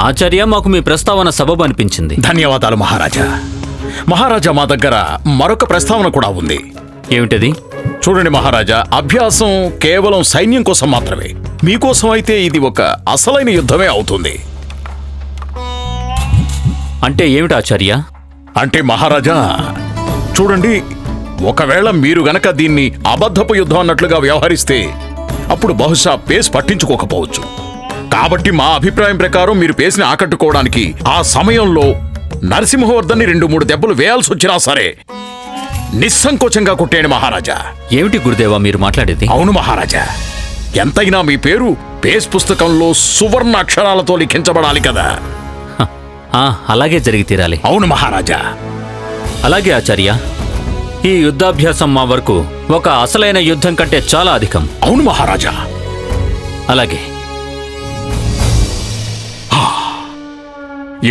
ఆచార్య మాకు మీ ప్రస్తావన సబబు అనిపించింది. ధన్యవాదాలు మహారాజా. మహారాజా మా దగ్గర మరొక ప్రస్తావన కూడా ఉంది. ఏమిటది? చూడండి మహారాజా అభ్యాసం కేవలం సైన్యం కోసం మాత్రమే. మీకోసం అయితే ఇది ఒక అసలైన యుద్ధమే అవుతుంది. అంటే ఏమిటి ఆచార్య? అంటే మహారాజా చూడండి ఒకవేళ మీరు గనక దీన్ని అబద్ధపు యుద్ధం అన్నట్లుగా వ్యవహరిస్తే అప్పుడు బహుశా పేస్ పట్టించుకోకపోవచ్చు. కాబట్టి మా అభిప్రాయం ప్రకారం మీరు పేస్ని ఆకట్టుకోవడానికి ఆ సమయంలో నరసింహవర్ధన్ని రెండు మూడు దెబ్బలు వేయాల్సి వచ్చినా సరే నిస్సంకోచంగా కొట్టేయండి మహారాజా. ఏమిటి గురుదేవా మీరు మాట్లాడేది? అవును మహారాజా. ఎంతైనా మీ పేరు పేస్ పుస్తకంలో సువర్ణ అక్షరాలతో లిఖించబడాలి కదా. ఆ, అలాగే జరిగి తీరాలి. అవును మహారాజా. అలాగే ఆచార్య ఈ యుద్ధాభ్యాసం మా వరకు ఒక అసలైన యుద్ధం కంటే చాలా అధికం. అవును మహారాజా. అలాగే.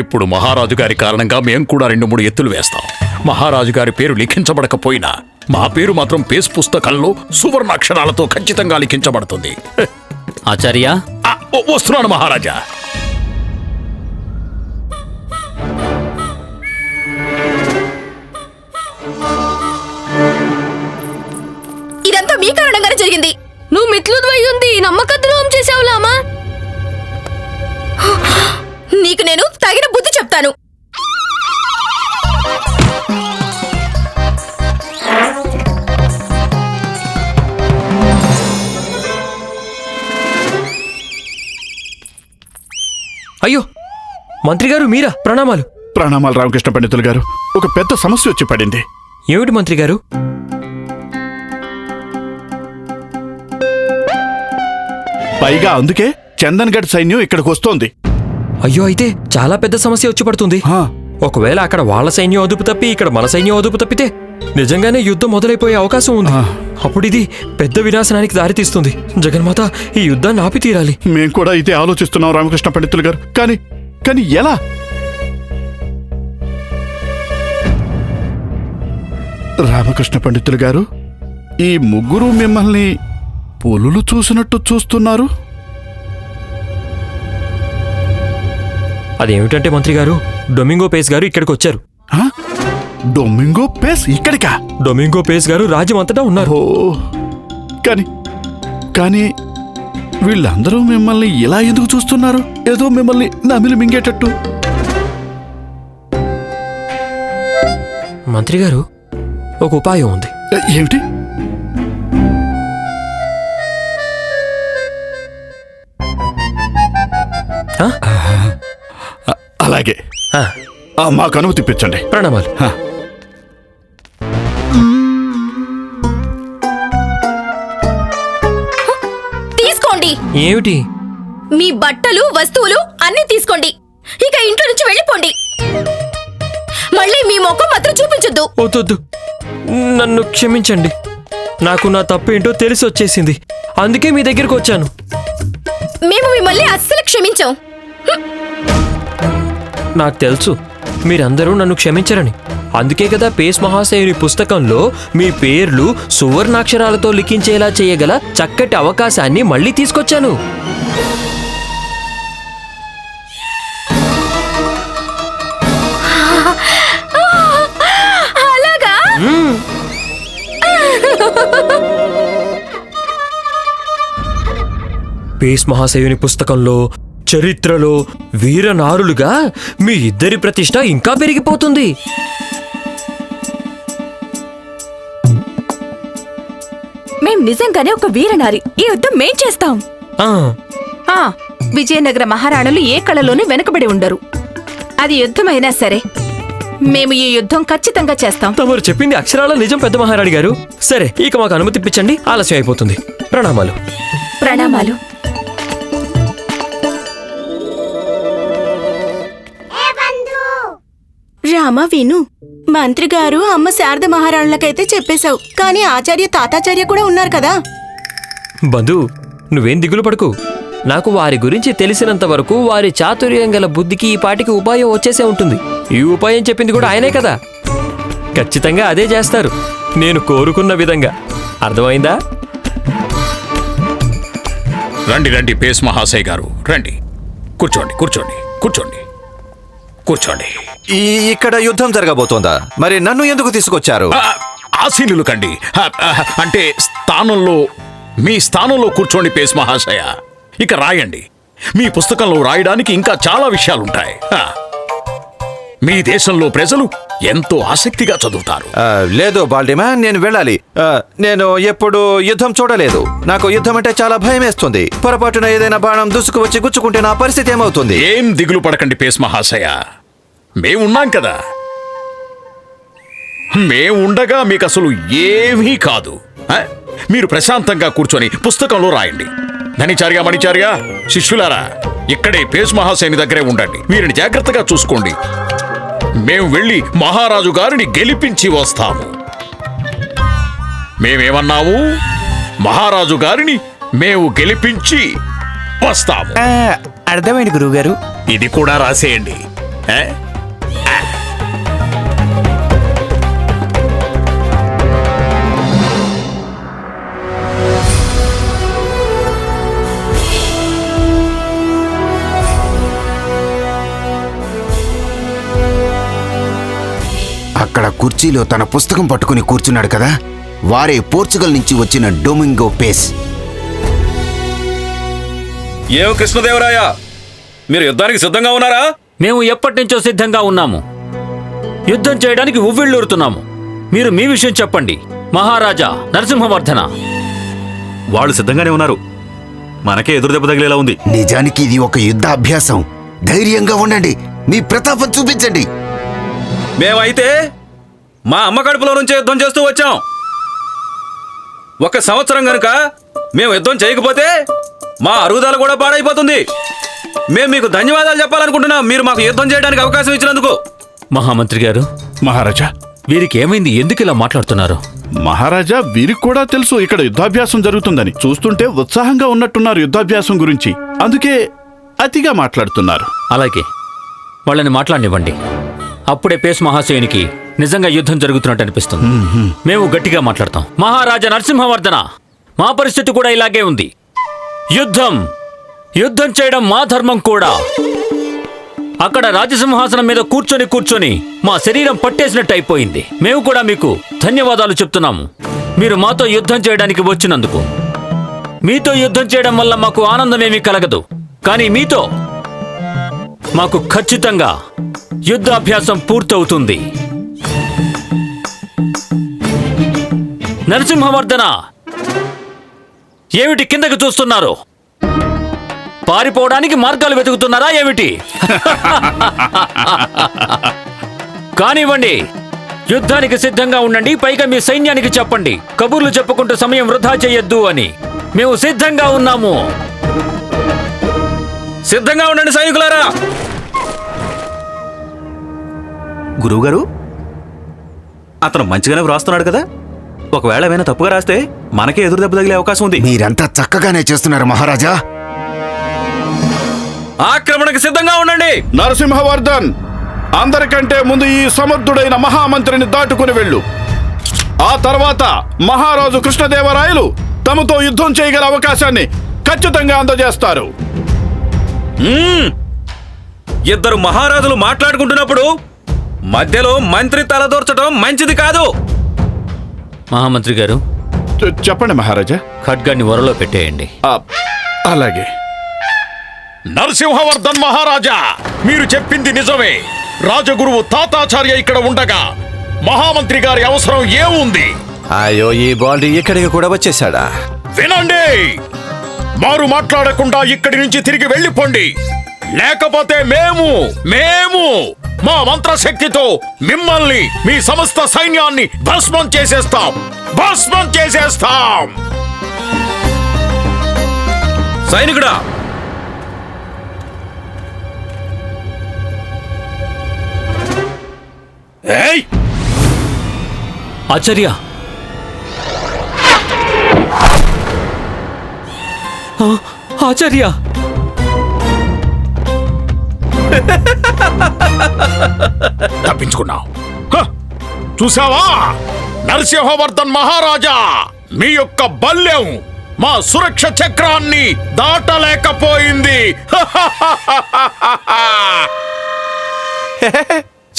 ఇప్పుడు మహారాజు గారి కారణంగా మేం కూడా రెండు మూడు ఎత్తులు వేస్తాం. మహారాజు గారి పేరు లిఖించబడకపోయినా మా పేరు మాత్రం పేస్ పుస్తకంలో సువర్ణ అక్షరాలతో ఖచ్చితంగా లిఖించబడుతుంది. ఆచార్య? వస్తున్నాను మహారాజా. ఇదంతా మీ కారణంగానే జరిగింది. నువ్వు మిత్లుద్వై ఉంది నమ్మక ద్రోహం చేసావు లామా నీకు నేను తగిన బుద్ధి చెప్తాను. అయ్యో మంత్రి గారు మీరా? ప్రణామాలు. ప్రణామాలు రామకృష్ణ పండితులు గారు. ఒక పెద్ద సమస్య వచ్చి పడింది. ఏమిటి మంత్రి గారు పైగా అందుకే చందన్ గఢ్ సైన్యం ఇక్కడికి వస్తోంది. అయ్యో అయితే చాలా పెద్ద సమస్య వచ్చి పడుతుంది. హా, ఒకవేళ అక్కడ వాళ్ళ సైన్యం అదుపు తప్పి ఇక్కడ మన సైన్యం అదుపు తప్పితే నిజంగానే యుద్ధం మొదలైపోయే అవకాశం ఉంది. ఆ. అప్పుడు ఇది పెద్ద వినాశనానికి దారితీస్తుంది జగన్మాత ఈ యుద్ధాన్ని ఆపి తీరాలి. మేం కూడా ఇదే ఆలోచిస్తున్నాం రామకృష్ణ పండితులు గారు. కానీ కానీ ఎలా? రామకృష్ణ పండితులు గారు ఈ ముగ్గురు మిమ్మల్ని పులులు చూసినట్టు చూస్తున్నారు. అదేమిటంటే మంత్రి గారు డొమింగో పేస్ గారు ఇక్కడికి వచ్చారు. ఆ? డొమింగో పేస్ ఇక్కడికా? డొమింగో పేస్ గారు రాజ్యం అంతటా ఉన్నారు. ఓ కానీ కానీ వీళ్ళందరూ మిమ్మల్ని ఇలా ఎందుకు చూస్తున్నారు? ఏదో మిమ్మల్ని నమిలి మింగేటట్టు. మంత్రి గారు ఒక ఉపాయం ఉంది. ఏ- ఏమిటి? ఆ? అలాగే. మాకు అనుమతి ఇప్పించండి. ప్రణామాలు. హ. తీసుకోండి. ఏమిటి? మీ బట్టలు వస్తువులు అన్ని తీసుకోండి. ఇక ఇంట్లో నుంచి వెళ్ళిపోండి. మళ్ళీ మీ ముఖం మాత్రం చూపించొద్దు. వద్దొద్దు. నన్ను క్షమించండి. నాకు నా తప్పు ఏంటో తెలిసి వచ్చేసింది. అందుకే మీ దగ్గరికి వచ్చాను. మేము మిమ్మల్ని అస్సలు క్షమించాం. నాకు తెలుసు. మీరందరూ నన్ను క్షమించరని. అందుకే కదా పేస్ మహాశయుని పుస్తకంలో మీ పేర్లు సువర్ణాక్షరాలతో లిఖించేలా చేయగల చక్కటి అవకాశాన్ని మళ్ళీ తీసుకొచ్చాను. పేస్ మహాశయుని పుస్తకంలో చరిత్రలో వీరనారులుగా మీ ఇద్దరి ప్రతిష్ట ఇంకా పెరిగిపోతుంది. మేం నిజంగానే ఒక వీరనారి. ఈ యుద్ధం మేం చేస్తాం. ఆ, ఆ విజయనగర మహారాణులు ఏ కళలోనూ వెనుకబడి ఉండరు. అది యుద్ధమైనా సరే మేము ఈ యుద్ధం ఖచ్చితంగా చేస్తాం. తమరు చెప్పింది అక్షరాల నిజం పెద్ద మహారాణి గారు. సరే ఇక మాకు అనుమతి ఇప్పించండి ఆలస్యం అయిపోతుంది. ప్రణామాలు. ప్రణామాలు. రామ విను. మంత్రి గారు అమ్మ శారద మహారాణులకైతే చెప్పేశావు. కానీ ఆచార్య తాతాచార్య కూడా ఉన్నారు కదా. బంధు నువ్వేం దిగులు పడకు. నాకు వారి గురించి తెలిసినంత వరకు వారి చాతుర్యం గల బుద్ధికి ఈ పాటికి ఉపాయం వచ్చేసే ఉంటుంది. ఈ ఉపాయం చెప్పింది కూడా ఆయనే కదా. ఖచ్చితంగా అదే చేస్తారు. నేను కోరుకున్న విధంగా. అర్థమైందా? రండి రండి పేస్ మహాశయ్ గారు. రండి. కూర్చోండి కూర్చోండి కూర్చోండి. కూర్చోండి. ఈ ఇక్కడ యుద్ధం జరగబోతోందా? మరి నన్ను ఎందుకు తీసుకొచ్చారు? ఆ, ఆసీనులు కండి. అంటే స్థానంలో మీ స్థానంలో కూర్చోండి పేస్ మహాశయ. ఇక రాయండి. మీ పుస్తకంలో రాయడానికి ఇంకా చాలా విషయాలుంటాయి. మీ దేశంలో ప్రజలు ఎంతో ఆసక్తిగా చదువుతారు. లేదు బాల్డిమాన్ నేను వెళ్ళాలి. నేను ఎప్పుడు యుద్ధం చూడలేదు. నాకు యుద్ధం అంటే చాలా భయం వేస్తుంది పొరపాటున ఏదైనా బాణం దూసుకు వచ్చి గుచ్చుకుంటే నా పరిస్థితి ఏమవుతుంది? ఏం దిగులు పడకండి పేస్ మహాశయ. మేమున్నాం కదా. మేముండగా మీకు అసలు ఏమీ కాదు? మీరు ప్రశాంతంగా కూర్చొని పుస్తకంలో రాయండి. ధనిచార్య మణిచార్య శిష్యులారా ఇక్కడే పేస్ మహాశయుని దగ్గరే ఉండండి. వీరిని జాగ్రత్తగా చూసుకోండి. మేము వెళ్ళి మహారాజు గారిని గెలిపించి వస్తాము. మేమేమన్నాము? మహారాజు గారిని మేము గెలిపించి వస్తాము. అర్థమైంది గురువుగారు. ఇది కూడా రాసేయండి. అక్కడ కుర్చీలో తన పుస్తకం పట్టుకుని కూర్చున్నాడు కదా? వారే పోర్చుగల్ నుంచి వచ్చిన డొమింగో పేస్. ఏం కృష్ణదేవరాయ? మీరు యుద్ధానికి సిద్ధంగా ఉన్నారా? మేము ఎప్పటి నుంచో సిద్ధంగా ఉన్నాము. యుద్ధం చేయడానికి ఉవ్విళ్ళూరుతున్నాము. మీరు మీ విషయం చెప్పండి. మహారాజా నరసింహవర్ధన. వాళ్ళు సిద్ధంగానే ఉన్నారు. మనకే ఎదురు దెబ్బ తగిలేలా ఉంది. నిజానికి ఇది ఒక యుద్ధ అభ్యాసం ధైర్యంగా ఉండండి. మీ ప్రతాపం చూపించండి. మేమైతే మా అమ్మ కడుపులో నుంచే యుద్ధం చేస్తూ వచ్చాం. ఒక సంవత్సరం గనుక మేము యుద్ధం చేయకపోతే మా అరుగుదల కూడా పాడైపోతుంది. మేము మీకు ధన్యవాదాలు చెప్పాలనుకుంటున్నాం. మీరు మాకు యుద్ధం చేయడానికి అవకాశం ఇచ్చినందుకు. మహామంత్రి గారు మహారాజా. వీరికి ఏమైంది? ఎందుకు ఇలా మాట్లాడుతున్నారు? మహారాజా వీరికి కూడా తెలుసు ఇక్కడ యుద్ధాభ్యాసం జరుగుతుందని. చూస్తుంటే ఉత్సాహంగా ఉన్నట్టున్నారు యుద్ధాభ్యాసం గురించి. అందుకే అతిగా మాట్లాడుతున్నారు. అలాగే. వాళ్ళని మాట్లాడనివ్వండి. అప్పుడే పేస్ మహాశయునికి నిజంగా యుద్ధం జరుగుతున్నట్టు అనిపిస్తుంది. మేము గట్టిగా మాట్లాడతాం. మహారాజా నరసింహవర్ధన మా పరిస్థితి కూడా ఇలాగే ఉంది. యుద్ధం యుద్ధం చేయడం మా ధర్మం కూడా. అక్కడ రాజసింహాసనం మీద కూర్చొని కూర్చొని మా శరీరం పట్టేసినట్టు అయిపోయింది. మేము కూడా మీకు ధన్యవాదాలు చెప్తున్నాము. మీరు మాతో యుద్ధం చేయడానికి వచ్చినందుకు. మీతో యుద్ధం చేయడం వల్ల మాకు ఆనందమేమీ కలగదు. కానీ మీతో మాకు ఖచ్చితంగా యుద్ధాభ్యాసం పూర్తవుతుంది. నరసింహవర్ధన ఏమిటి కిందకి చూస్తున్నారు? పారిపోవడానికి మార్గాలు వెతుకుతున్నారా ఏమిటి? కానివ్వండి యుద్ధానికి సిద్ధంగా ఉండండి పైగా మీ సైన్యానికి చెప్పండి. కబుర్లు చెప్పుకుంటూ సమయం వృధా చేయొద్దు అని. మేము సిద్ధంగా ఉన్నాము. సిద్ధంగా ఉండండి సైనికులారా! గురువుగారు? అతను మంచిగానే వ్రాస్తున్నాడు కదా? ఒకవేళ ఏమైనా తప్పుగా రాస్తే మనకే ఎదురు దెబ్బ తగిలే అవకాశం ఉంది. మీరంతా చక్కగానే చేస్తున్నారు మహారాజా. ఆక్రమణకు సిద్ధంగా ఉండండి. నరసింహవర్ధన్ అందరికంటే ముందు ఈ సమర్థుడైన మహామంత్రిని దాటుకుని వెళ్ళు. ఆ తర్వాత మహారాజు కృష్ణదేవరాయలు తమతో యుద్ధం చేయగల అవకాశాన్ని ఖచ్చితంగా అందజేస్తారు. ఇద్దరు మహారాజులు మాట్లాడుకుంటున్నప్పుడు మధ్యలో మంత్రి తలదూర్చడం మంచిది కాదు. మహామంత్రి గారు చె- చెప్పండి మహారాజా. ఖడ్గాన్ని వరలో పెట్టేయండి. ఆ, అలాగే. నరసింహవర్ధన్ మహారాజా మీరు చెప్పింది నిజమే. రాజగురువు తాతాచార్య ఇక్కడ ఉండగా మహామంత్రి గారి అవసరం ఏముంది అయ్యో ఈ బాల్డీ ఇక్కడికి కూడా వచ్చేసాడా వినండి! మారు మాట్లాడకుండా ఇక్కడి నుంచి తిరిగి వెళ్ళిపోండి. లేకపోతే మేము మేము మా మంత్రశక్తితో మిమ్మల్ని మీ సమస్త సైన్యాన్ని భస్మం చేసేస్తాం. భస్మం చేసేస్తాం. సైనికుడా! ఏయ్! ఆచార్య! ఆ, ఆచార్య! తప్పించుకున్నావు! చూసావా నరసింహవర్ధన్ మహారాజా మీ యొక్క బల్యం మా సురక్ష చక్రాన్ని దాటలేకపోయింది.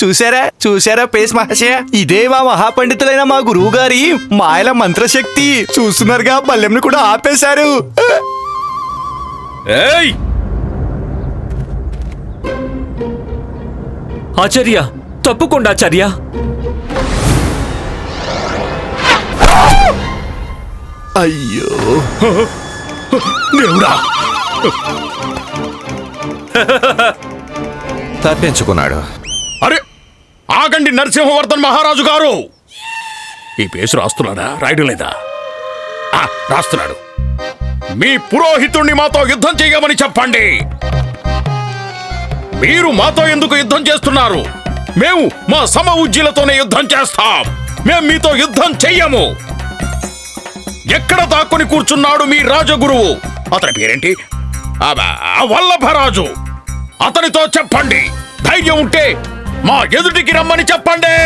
చూసారా చూసారా పేస్ మహాశయ? ఇదే మా మహాపండితులైన మా గురువు గారి మాయల మంత్రశక్తి. చూస్తున్నారుగా బల్లెంను కూడా ఆపేశారు. ఏయ్! ఆచార్య తప్పకుండా ఆచార్య. అయ్యో. దేవుడా. తప్పించుకున్నాడు. అరే ఆగండి నరసింహవర్ధన్ మహారాజు గారు. ఈ పేసు రాస్తున్నాడా? రాయడం లేదా? ఆ, రాస్తున్నాడు. మీ పురోహితుణ్ణి మాతో యుద్ధం చేయమని చెప్పండి. మీరు మాతో ఎందుకు యుద్ధం చేస్తున్నారు? మేము మా సమ ఉజ్జీలతోనే యుద్ధం చేస్తాం. మేము మీతో యుద్ధం చెయ్యము. ఎక్కడ దాక్కుని కూర్చున్నాడు మీ రాజగురువు? అతని పేరేంటి? వల్లభరాజు. అతనితో చెప్పండి. ధైర్యం ఉంటే మా ఎదుటికి రమ్మని చెప్పండి.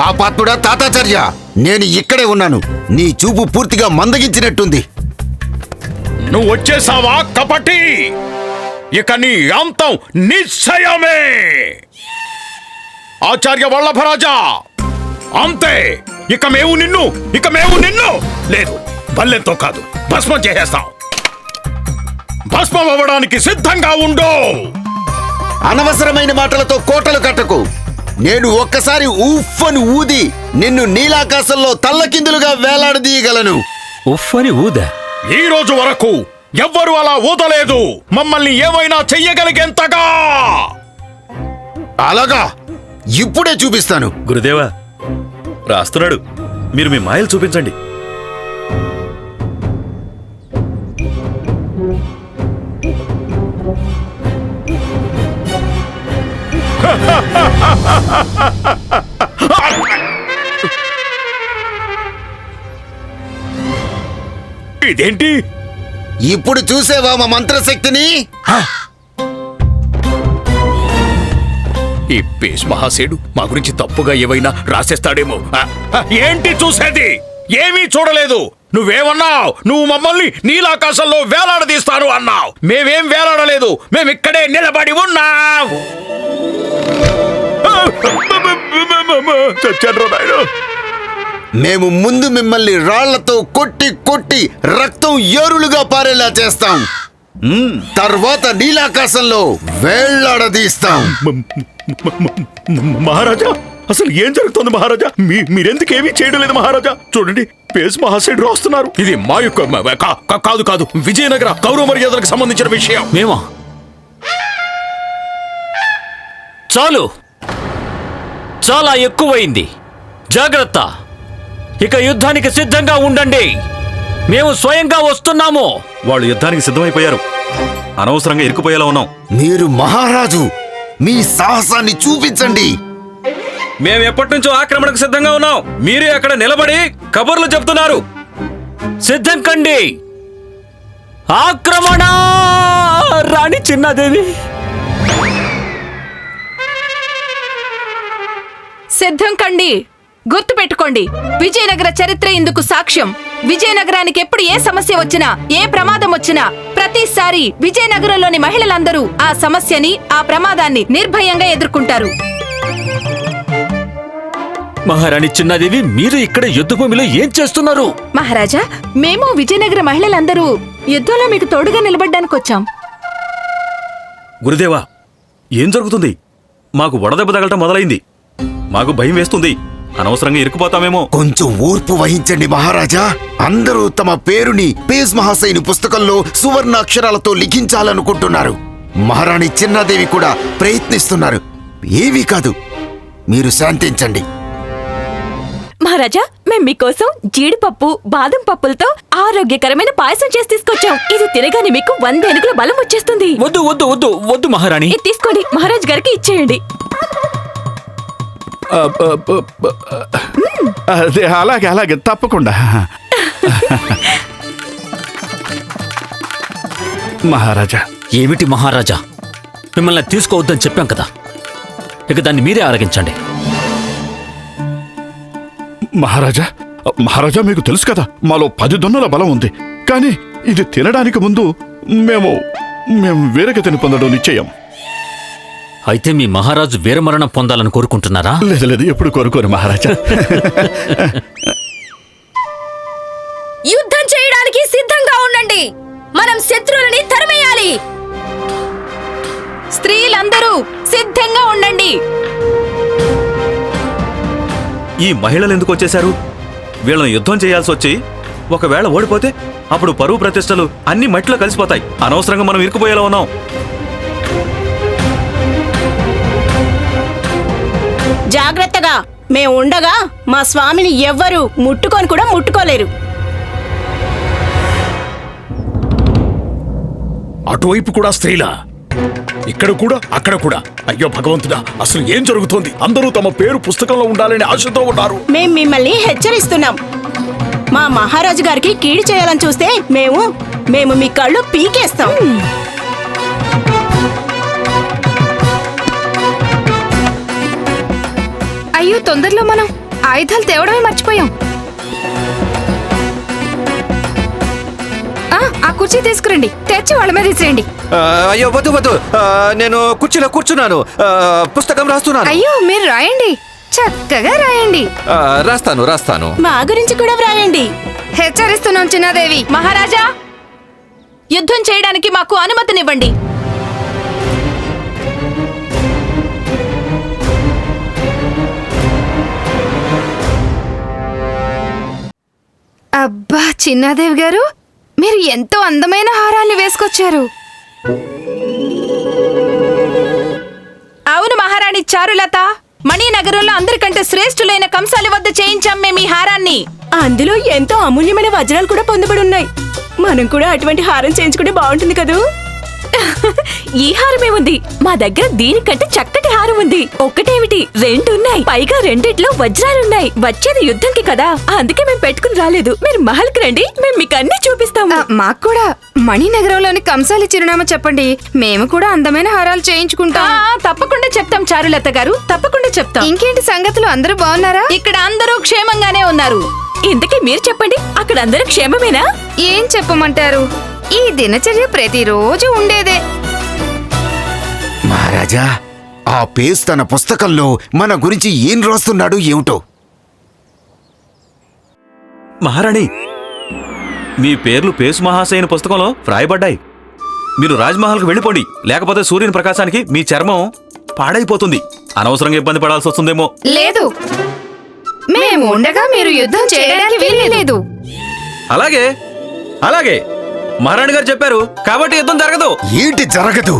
పాపాత్ముడా తాతాచార్య నేను ఇక్కడే ఉన్నాను. నీ చూపు పూర్తిగా మందగించినట్టుంది. నువ్వు వచ్చేసావా? కపటి! ఇక నీ అంతం నిశ్చయమే. ఆచార్య వల్లభరాజా అంతే. ఇక మేము నిన్ను ఇక మేము నిన్ను. లేదు బల్లెంతో కాదు భస్మం చేసేస్తాం. భస్మం అవ్వడానికి సిద్ధంగా ఉండు. అనవసరమైన మాటలతో కోటలు కట్టకు. నేను ఒక్కసారి ఉఫ్ఫని ఊది నిన్ను నీలాకాశంలో తల్లకిందులుగా వేలాడదీయగలను. ఉఫ్ అని ఊదా? ఈ రోజు వరకు ఎవ్వరు అలా ఊదలేదు. మమ్మల్ని ఏమైనా చెయ్యగలిగేంతగా? అలాగా. ఇప్పుడే చూపిస్తాను. గురుదేవా రాస్తున్నాడు. మీరు మీ మాయలు చూపించండి. ఇదేంటి? ఇప్పుడు చూసేవా మా మంత్రశక్తిని ఈ పేష్ మహాశయుడు మా గురించి తప్పుగా ఏవైనా రాసేస్తాడేమో ఏంటి చూసేది ఏమీ చూడలేదు నువ్వేమన్నావు నువ్వు మమ్మల్ని నీలాకాశంలో వేలాడదీస్తాను అన్నావు మేమేం వేలాడలేదు మేము ఇక్కడే నిలబడి ఉన్నాం చచ్చాను మేము ముందు మిమ్మల్ని రాళ్ళతో కొట్టి కొట్టి రక్తం ఏరులుగా పారేలా చేస్తాం. తర్వాత నీలాకాశంలో వేళ్ళాడదీస్తాం. మహారాజా అసలు ఏం జరుగుతోంది మహారాజా? మీ మీరెందుకు ఏమీ చేయడం లేదు మహారాజా? చూడండి పేస్ మహాశయుడు రాస్తున్నారు. ఇది మా యొక్క కాదు కాదు విజయనగర గౌరవ మర్యాదలకు సంబంధించిన విషయం. మేమా? చాలు. చాలా ఎక్కువైంది. జాగ్రత్త. ఇక యుద్ధానికి సిద్ధంగా ఉండండి. మేము స్వయంగా వస్తున్నాము. వాళ్ళు యుద్ధానికి సిద్ధమైపోయారు. అనవసరంగా ఇరుక్కుపోయేలా ఉన్నాం. మీరు మహారాజు మీ సాహసాన్ని చూపించండి. మేము ఎప్పటి నుంచో ఆక్రమణకు సిద్ధంగా ఉన్నాం. మీరే అక్కడ నిలబడి కబుర్లు చెప్తున్నారు. సిద్ధం కండి. ఆక్రమణ! రాణి చిన్నదేవి! సిద్ధం కండి. గుర్తు పెట్టుకోండి విజయనగర చరిత్ర ఇందుకు సాక్ష్యం. విజయనగరానికి ఎప్పుడు ఏ సమస్య వచ్చినా ఏ ప్రమాదం వచ్చినా ప్రతిసారి విజయనగరంలోని మహిళలందరూ ఆ సమస్యని ఆ ప్రమాదాన్ని నిర్భయంగా ఎదుర్కొంటారు. మహారాణి చిన్నదేవి మీరు ఇక్కడ యుద్ధభూమిలో ఏం చేస్తున్నారు? మహారాజా మేము విజయనగర మహిళలందరూ యుద్ధంలో మీకు తోడుగా నిలబడ్డానికి వచ్చాం. గురుదేవా ఏం జరుగుతుంది? మాకు వడదెబ్బ తగలటం మొదలైంది. మాకు భయం వేస్తుంది. అనవసరంగా ఇరుక్కుపోతామేమో. కొంచెం ఓర్పు వహించండి మహారాజా. అందరూ తమ పేరుని పేజ్ మహాశైని పుస్తకంలో సువర్ణ అక్షరాలతో లిఖించాలనుకుంటున్నారు. మహారాణి చిన్నాదేవి కూడా ప్రయత్నిస్తున్నారు. ఏమీ కాదు. మీరు శాంతించండి. మహారాజా మేము మీకోసం జీడిపప్పు బాదం పప్పులతో ఆరోగ్యకరమైన పాయసం చేసి తీసుకొచ్చాం. ఇది తినగానే మీకు వంద ఏనుగుల బలం వచ్చేస్తుంది. వద్దు వద్దు వద్దు వద్దు మహారాణి. ఇది తీసుకోండి. మహారాజ్ గారికి ఇచ్చేయండి. అదే అలాగే అలాగే తప్పకుండా. మహారాజా. ఏమిటి మహారాజా? మిమ్మల్ని తీసుకోవద్దని చెప్పాం కదా. ఇక దాన్ని మీరే ఆరగించండి. మహారాజా మహారాజా మీకు తెలుసు కదా మాలో పది దొన్నల బలం ఉంది. కానీ ఇది తినడానికి ముందు మేము మేము వీరగతిని పొందడం నిశ్చయం. అయితే మీ మహారాజు వీరమరణం పొందాలని కోరుకుంటున్నారా? లేదు లేదు ఎప్పుడు కోరుకోరు మహారాజా. యుద్ధం చేయడానికి సిద్ధంగా ఉండండి. మనం శత్రువులని తరిమేయాలి. స్త్రీలందరూ సిద్ధంగా ఉండండి. ఈ మహిళలు ఎందుకు వచ్చేశారు? వీళ్ళని యుద్ధం చేయాల్సి వచ్చి ఒకవేళ ఓడిపోతే అప్పుడు పరువు ప్రతిష్టలు అన్ని మట్టిలో కలిసిపోతాయి. అనవసరంగా మనం ఇరుకుపోయేలా ఉన్నాం. జాగ్రత్తగా. మేము ఉండగా మా స్వామిని ఎవ్వరూ ముట్టుకొని కూడా ముట్టుకోలేరు. అటువైపు కూడా స్త్రీలా? ఇక్కడ కూడా అక్కడ కూడా? అయ్యో భగవంతుడా అసలు ఏం జరుగుతోంది? అందరూ తమ పేరు పుస్తకంలో ఉండాలని ఆశతో ఉన్నారు. మేం మిమ్మల్ని హెచ్చరిస్తున్నాం. మా మహారాజు గారికి కీడు చేయాలని చూస్తే మేము మేము మీ కళ్ళు పీకేస్తాం. అయ్యో తొందరలో మనం ఆయుధాలు తేవడమే మర్చిపోయాం. ఆ, ఆ కుర్చీ తీసుకురండి. తెచ్చి వాళ్ళ మీద ఇచ్చేయండి. అయ్యో వద్దు వద్దు. నేను కుర్చీలో కూర్చున్నాను. పుస్తకం రాస్తున్నాను. అయ్యో మీరు రాయండి. చక్కగా రాయండి. రాస్తాను రాస్తాను. మా గురించి కూడా వ్రాయండి. హెచ్చరిస్తున్నాం చిన్నాదేవి. మహారాజా యుద్ధం చేయడానికి మాకు అనుమతినివ్వండి. అబ్బా చిన్నాదేవి గారు మీరు ఎంతో అందమైన హారాన్ని వేసుకొచ్చారు. అవును మహారాణి చారులత మణినగరంలో అందరికంటే శ్రేష్ఠులైన కంసాలి వద్ద చేయించాం మేము ఈ హారాన్ని. అందులో ఎంతో అమూల్యమైన వజ్రాలు కూడా పొందబడి ఉన్నాయి. మనం కూడా అటువంటి హారం చేయించుకుంటే బాగుంటుంది కదూ? ఈ హారమే ఉంది మా దగ్గర దీనికంటే చక్కటి హారం ఉంది. ఒక్కటేమిటి? రెండు ఉన్నాయి పైగా రెండిట్లో వజ్రాలున్నాయి. వచ్చేది యుద్ధంకి కదా. అందుకే మేము పెట్టుకుని రాలేదు. మీరు మహల్కి రండి. మేము మీకు అన్ని చూపిస్తాము మాకు కూడా. మణినగరంలోని కంసాలి చిరునామా చెప్పండి. మేము కూడా అందమైన హారాలు చేయించుకుంటాం. తప్పకుండా చెప్తాం చారులత గారు. తప్పకుండా చెప్తాం. ఇంకేంటి సంగతులు? అందరూ బాగున్నారా? ఇక్కడ అందరూ క్షేమంగానే ఉన్నారు. ఇంతకీ మీరు చెప్పండి. అక్కడ అందరూ క్షేమమేనా? ఏం చెప్పమంటారు? ఈ దినచర్య ప్రతిరోజు ఉండేదే. మహారాజా ఆ పేస్ తన పుస్తకంలో మన గురించి ఏం రాస్తున్నాడు ఏమిటో? మహారాణి మీ పేర్లు పేసు మహాశయన పుస్తకంలో వ్రాయబడ్డాయి. మీరు రాజ్మహల్కి వెళ్ళిపోండి లేకపోతే సూర్యుని ప్రకాశానికి మీ చర్మం పాడైపోతుంది. అనవసరంగా ఇబ్బంది పడాల్సి వస్తుందేమో. లేదు. మేము ఉండగా మీరు యుద్ధం చేయడానికి వీల్లేదు. అలాగే అలాగే. మహారాణి గారు చెప్పారు కాబట్టి యుద్ధం జరగదు. ఏంటి జరగదు?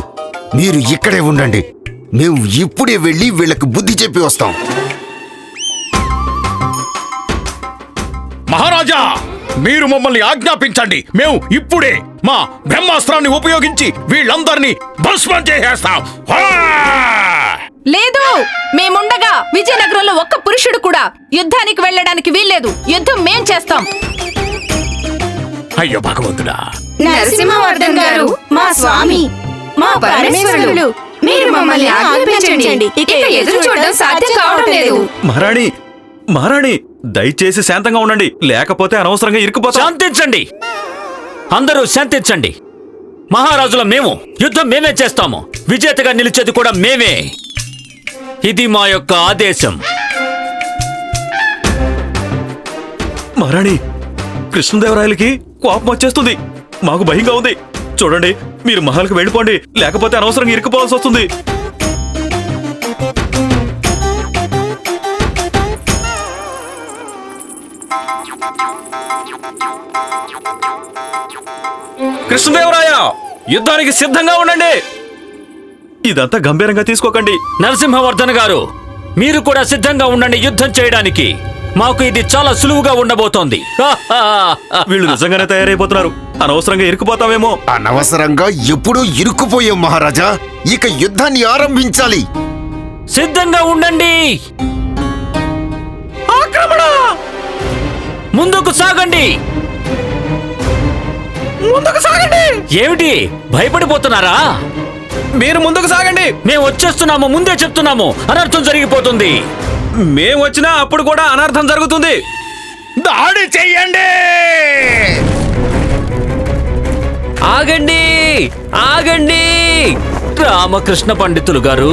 మీరు ఇక్కడే ఉండండి. మేము ఇప్పుడే వెళ్ళి వీళ్ళకి బుద్ధి చెప్పి వస్తాం. మహారాజా మీరు మమ్మల్ని ఆజ్ఞాపించండి. మేము ఇప్పుడే మా బ్రహ్మాస్త్రాన్ని ఉపయోగించి వీళ్ళందరినీ భస్మం చేసేస్తాం! లేదు మేముండగా విజయనగరంలో ఒక్క పురుషుడు కూడా యుద్ధానికి వెళ్ళడానికి వీల్లేదు. యుద్ధం మేం చేస్తాం. అయ్యో భగవంతుడా నరసింహవర్ధన్ గారు మా స్వామి మా పరమేశ్వరుడు మీరు మమ్మల్ని ఆజ్ఞాపించండి. ఇక ఎదురు చూడడం సాధ్యం కావడం లేదు. మహారాణి మహారాణి దయచేసి శాంతంగా ఉండండి. లేకపోతే అనవసరంగా ఇరుక్కుపోతాం. శాంతించండి. అందరూ శాంతించండి. మహారాజుల మేము యుద్ధం మేమే చేస్తాము. విజేతగా నిలిచేది కూడా మేమే. ఇది మా యొక్క ఆదేశం. మహారాణి కృష్ణదేవరాయలకి కోపం వచ్చేస్తుంది. మాకు భయంగా ఉంది. చూడండి మీరు మహల్కి వెళ్ళిపోండి. లేకపోతే అనవసరంగా ఇరుక్కుపోవాల్సి వస్తుంది. కృష్ణదేవరాయ యుద్ధానికి సిద్ధంగా ఉండండి. ఇదంతా గంభీరంగా తీసుకోకండి. నరసింహవర్ధన్ గారు మీరు కూడా సిద్ధంగా ఉండండి యుద్ధం చేయడానికి. మాకు ఇది చాలా సులువుగా ఉండబోతోంది. వీళ్ళు నిజంగానే తయారైపోతున్నారు. అనవసరంగా ఇరుక్కుపోతామేమో అనవసరంగా ఎప్పుడూ ఇరుక్కుపోయాం మహారాజా. ఇక యుద్ధాన్ని ఆరంభించాలి. సిద్ధంగా ఉండండి. ఆక్రమణ! ముందుకు సాగండి. ముందుకు సాగండి! ఏమిటి? భయపడిపోతున్నారా? మీరు ముందుకు సాగండి! మేము వచ్చేస్తున్నాము ముందే చెప్తున్నాము. అనర్థం జరిగిపోతుంది. మేము వచ్చినా అప్పుడు కూడా అనర్థం జరుగుతుంది. దాడి చెయ్యండి! ఆగండి! ఆగండి! రామకృష్ణ పండితులు గారు